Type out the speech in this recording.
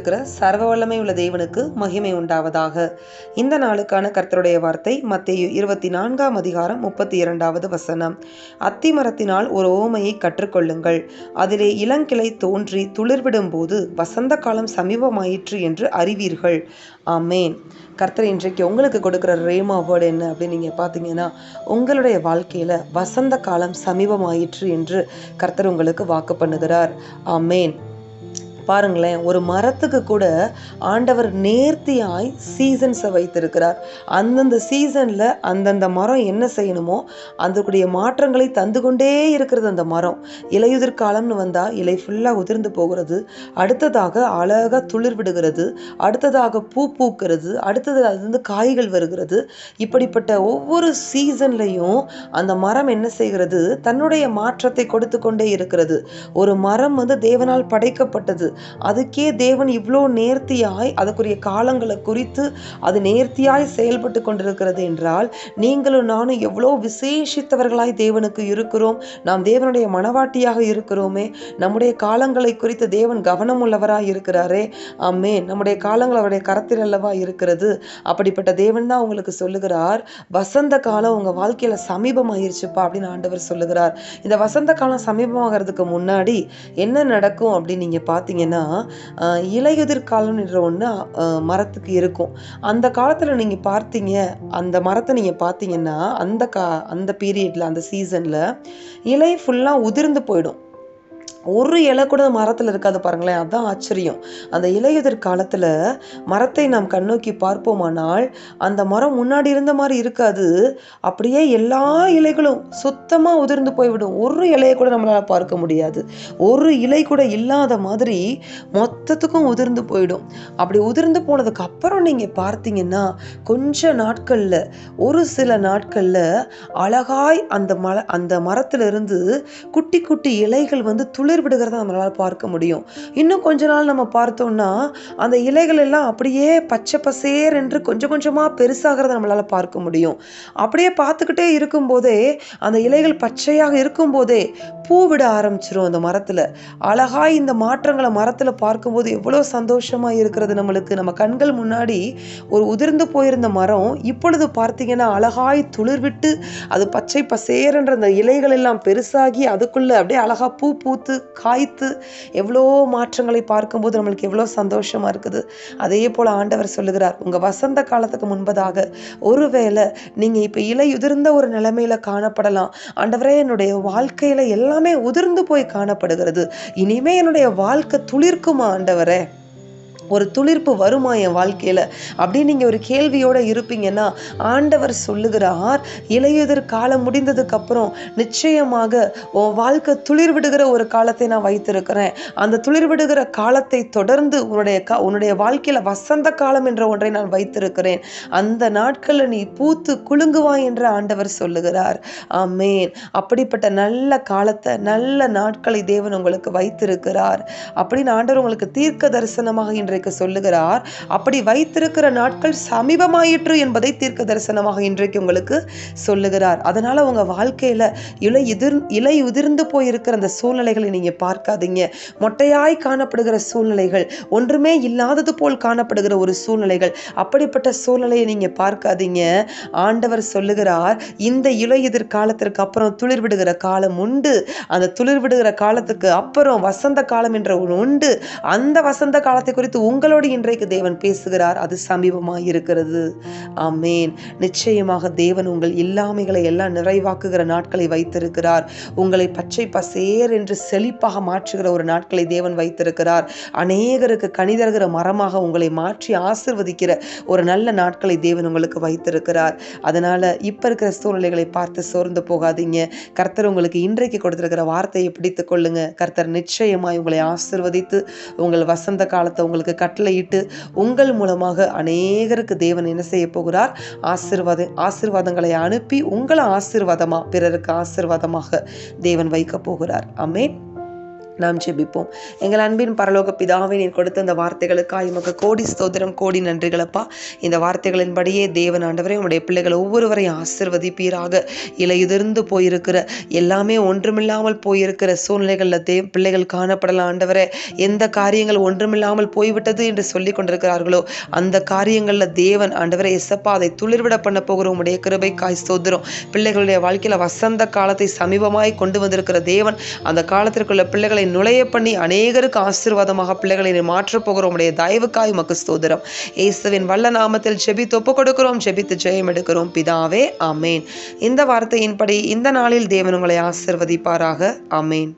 சர்வ வல்லமை உள்ள தேவனுக்கு மகிமை உண்டாவதாக. இந்த நாளுக்கான கர்த்தருடைய வார்த்தை மத்திய இருபத்தி நான்காம் அதிகாரம் முப்பத்தி இரண்டாவது வசனம். அத்தி மரத்தினால் ஒரு ஓமையை கற்றுக்கொள்ளுங்கள். அதிலே இளங்கிளை தோன்றி துளிர்விடும் போது வசந்த காலம் சமீபமாயிற்று என்று அறிவீர்கள். ஆமேன். கர்த்தர் இன்றைக்கு உங்களுக்கு கொடுக்குற ரேமா வேர்டு என்ன அப்படின்னு நீங்கள் பார்த்தீங்கன்னா உங்களுடைய வாழ்க்கையில் வசந்த காலம் சமீபமாயிற்று என்று கர்த்தர் உங்களுக்கு வாக்கு பண்ணுகிறார். ஆமேன். பாருங்களேன் ஒரு மரத்துக்கு கூட ஆண்டவர் நேர்த்தியாய் சீசன்ஸை வைத்திருக்கிறார். அந்தந்த சீசனில் அந்தந்த மரம் என்ன செய்யணுமோ அதற்குடைய மாற்றங்களை தந்து கொண்டே இருக்கிறது அந்த மரம். இலையுதிர் காலம்னு வந்தால் இலை ஃபுல்லாக உதிர்ந்து போகிறது அடுத்ததாக அழகாக துளிர் விடுகிறது அடுத்ததாக பூ பூக்கிறது அடுத்தது அதுலேருந்து காய்கள் வருகிறது. இப்படிப்பட்ட ஒவ்வொரு சீசன்லையும் அந்த மரம் என்ன செய்கிறது? தன்னுடைய மாற்றத்தை கொடுத்து கொண்டே இருக்கிறது. ஒரு மரம் வந்து தேவனால் படைக்கப்பட்டது. அதுக்கே தேவன் இவ்வளோ நேர்த்தியாய் அதுக்குரிய காலங்களை குறித்து அது நேர்த்தியாய் செயல்பட்டு கொண்டிருக்கிறது என்றால் நீங்களும் நானும் எவ்வளோ விசேஷித்தவர்களாய் தேவனுக்கு இருக்கிறோம். நாம் தேவனுடைய மனவாட்டியாக இருக்கிறோமே. நம்முடைய காலங்களை குறித்து தேவன் கவனம் உள்ளவராய் இருக்கிறாரே. ஆமே நம்முடைய காலங்கள் அவருடைய கரத்தில் அல்லவா இருக்கிறது. அப்படிப்பட்ட தேவன் தான் உங்களுக்கு சொல்லுகிறார் வசந்த காலம் உங்கள் வாழ்க்கையில் சமீபமாயிருச்சுப்பா அப்படின்னு ஆண்டவர் சொல்லுகிறார். இந்த வசந்த காலம் சமீபமாகிறதுக்கு முன்னாடி என்ன நடக்கும் அப்படின்னு நீங்கள் பார்த்தீங்கன்னா இலையுதிர் காலம்ன்ற ஒன்று மரத்துக்கு இருக்கும். அந்த காலத்தில் நீங்கள் பார்த்தீங்க அந்த மரத்தை நீங்கள் பார்த்தீங்கன்னா அந்த கா அந்த பீரியடில் அந்த சீசனில் இலை ஃபுல்லாக உதிர்ந்து போயிடும். ஒரு இலை கூட மரத்தில் இருக்காது பாருங்களேன். அதுதான் ஆச்சரியம். அந்த இலையுதிர் காலத்தில் மரத்தை நாம் கண்ணோக்கி பார்ப்போமானால் அந்த மரம் முன்னாடி இருந்த மாதிரி இருக்காது. அப்படியே எல்லா இலைகளும் சுத்தமாக உதிர்ந்து போய்விடும். ஒரு இலையை கூட நம்மளால் பார்க்க முடியாது. ஒரு இலை கூட இல்லாத மாதிரி மொத்தத்துக்கும் உதிர்ந்து போயிடும் அப்படி உதிர்ந்து போனதுக்கு அப்புறம் நீங்கள் பார்த்தீங்கன்னா கொஞ்ச நாட்களில் ஒரு சில நாட்களில் அழகாய் அந்த மல அந்த மரத்திலிருந்து குட்டி குட்டி இலைகள் வந்து துளி துளிர் விடுகிறத நம்மளால் பார்க்க முடியும். இன்னும் கொஞ்ச நாள் நம்ம பார்த்தோம்னா அந்த இலைகள் எல்லாம் அப்படியே பச்சை பசேர் என்று கொஞ்சம் கொஞ்சமாக பெருசாகிறத நம்மளால் பார்க்க முடியும். அப்படியே பார்த்துக்கிட்டே இருக்கும்போதே அந்த இலைகள் பச்சையாக இருக்கும்போதே பூ விட ஆரம்பிச்சிரும் அந்த மரத்தில். அழகாய் இந்த மாற்றங்களை மரத்தில் பார்க்கும்போது எவ்வளோ சந்தோஷமாக இருக்கிறது நம்மளுக்கு. நம்ம கண்கள் முன்னாடி ஒரு உதிர்ந்து போயிருந்த மரம் இப்பொழுது பார்த்தீங்கன்னா அழகாய் துளிர் விட்டு அது பச்சை பசேர் அந்த இலைகள் எல்லாம் பெருசாகி அதுக்குள்ளே அப்படியே அழகாக பூ பூத்து காய்த்து எவ்வளோ மாற்றங்களை பார்க்கும்போது நம்மளுக்கு எவ்வளோ சந்தோஷமாக இருக்குது. அதே போல் ஆண்டவர் சொல்லுகிறார் உங்கள் வசந்த காலத்துக்கு முன்பதாக ஒருவேளை நீங்கள் இப்போ இலை உதிர்ந்த ஒரு நிலைமையில் காணப்படலாம். ஆண்டவரே என்னுடைய வாழ்க்கையில் எல்லாமே உதிர்ந்து போய் காணப்படுகிறது. இனிமே என்னுடைய வாழ்க்கை துளிர்க்குமா ஆண்டவரே? ஒரு துளிர்ப்பு வருமா என் வாழ்க்கையில்? அப்படின்னு நீங்கள் ஒரு கேள்வியோடு இருப்பீங்கன்னா ஆண்டவர் சொல்லுகிறார் இளையுதிர் காலம் முடிந்ததுக்கப்புறம் நிச்சயமாக உன் வாழ்க்கை துளிர் விடுகிற ஒரு காலத்தை நான் வைத்திருக்கிறேன். அந்த துளிர் விடுகிற காலத்தை தொடர்ந்து உன்னுடைய கா உன்னுடைய வாழ்க்கையில் வசந்த காலம் என்ற ஒன்றை நான் வைத்திருக்கிறேன். அந்த நாட்களில் நீ பூத்து குலுங்குவாய் என்று ஆண்டவர் சொல்லுகிறார். ஆமேன். அப்படிப்பட்ட நல்ல காலத்தை நல்ல நாட்களை தேவன் உங்களுக்கு வைத்திருக்கிறார். அப்படின்னு ஆண்டவர் உங்களுக்கு தீர்க்க தரிசனமாக இன்றைய இன்றைக்கு சொல்லுகிறார் அப்படி வைத்திருக்கிற நாட்கள் சமீபமாயிற்று என்பதை தீர்க்க தரிசனமாக இன்றைக்கு உங்களுக்கு சொல்லுகிறார். அதனால உங்க வாழ்க்கையில இலை எதிர் இலை உதிர்ந்து போயிருக்கிற அந்த சூழ்நிலைகளை நீங்க பார்க்காதீங்க. மொட்டையாய் காணப்படுகிற சூழ்நிலைகள் ஒன்றுமே இல்லாதது போல் காணப்படுகிற ஒரு சூழ்நிலைகள் அப்படிப்பட்ட சூழ்நிலையை நீங்க பார்க்காதீங்க. ஆண்டவர் சொல்லுகிறார் இந்த இலை எதிர் காலத்திற்கு அப்புறம் துளிர் விடுகிற காலம் உண்டு. அந்த துளிர் விடுகிற காலத்துக்கு அப்புறம் வசந்த காலம் என்ற ஒன்று உண்டு. அந்த வசந்த காலத்தை குறித்து உங்களோடு இன்றைக்கு தேவன் பேசுகிறார். அது சமீபமாக இருக்கிறது. ஆமேன். நிச்சயமாக தேவன் உங்கள் இல்லாமைகளை எல்லாம் நிறைவாக்குகிற நாட்களை வைத்திருக்கிறார். உங்களை பச்சை பசேர் என்று செழிப்பாக மாற்றுகிற ஒரு நாட்களை தேவன் வைத்திருக்கிறார். அநேகருக்கு கணிதர்கிற மரமாக உங்களை மாற்றி ஆசிர்வதிக்கிற ஒரு நல்ல நாட்களை தேவன் உங்களுக்கு வைத்திருக்கிறார். அதனால இப்ப இருக்கிற சூழ்நிலைகளை பார்த்து சோர்ந்து போகாதீங்க. கர்த்தர் உங்களுக்கு இன்றைக்கு கொடுத்திருக்கிற வார்த்தையை பிடித்து கொள்ளுங்க. கர்த்தர் நிச்சயமாய் உங்களை ஆசிர்வதித்து உங்கள் வசந்த காலத்தை உங்களுக்கு கட்டளையிட்டு உங்கள் மூலமாக அநேகருக்கு தேவன் என்ன செய்ய போகிறார்? ஆசிர்வாத ஆசிர்வாதங்களை அனுப்பி உங்களை ஆசிர்வாதமாக பிறருக்கு ஆசிர்வாதமாக தேவன் வைக்க போகிறார். அமேன் நாம் ஜெபிப்போம். எங்கள் அன்பின் பரலோக பிதாவை நீர் கொடுத்த அந்த வார்த்தைகளுக்காக உமக்கு கோடி ஸ்தோத்திரம் கோடி நன்றிகளப்பா. இந்த வார்த்தைகளின்படியே தேவன் ஆண்டவரே உடைய பிள்ளைகள் ஒவ்வொருவரையும் ஆசிர்வதிப்பீராக. இலையுதிர்ந்து போயிருக்கிற எல்லாமே ஒன்றுமில்லாமல் போயிருக்கிற சூழ்நிலைகளில் தே பிள்ளைகள் காணப்படலாம் ஆண்டவரே. எந்த காரியங்கள் ஒன்றுமில்லாமல் போய்விட்டது என்று சொல்லி கொண்டிருக்கிறார்களோ அந்த காரியங்களில் தேவன் ஆண்டவரே எசப்பா அதை துளிர்விட பண்ண போகிற உடைய கிருபை காய் ஸ்தோத்திரம். பிள்ளைகளுடைய வாழ்க்கையில் வசந்த காலத்தை சமீபமாய் கொண்டு வந்திருக்கிற தேவன் அந்த காலத்திற்குள்ள பிள்ளைகளை நுழைய பண்ணி அநேகருக்கு ஆசீர்வாதமாக பிள்ளைகளை மாற்றப் போகிறோம். உடைய தயவுக்காய் உமக்கு ஸ்தோத்திரம். இயேசுவின் வல்ல நாமத்தில் ஜெபித்து ஒப்பு கொடுக்கிறோம். ஜெபித்து ஜெயம் எடுக்கிறோம். பிதாவே அமேன் இந்த வார்த்தையின்படி இந்த நாளில் தேவன் உங்களை ஆசிர்வதிப்பாராக. அமேன்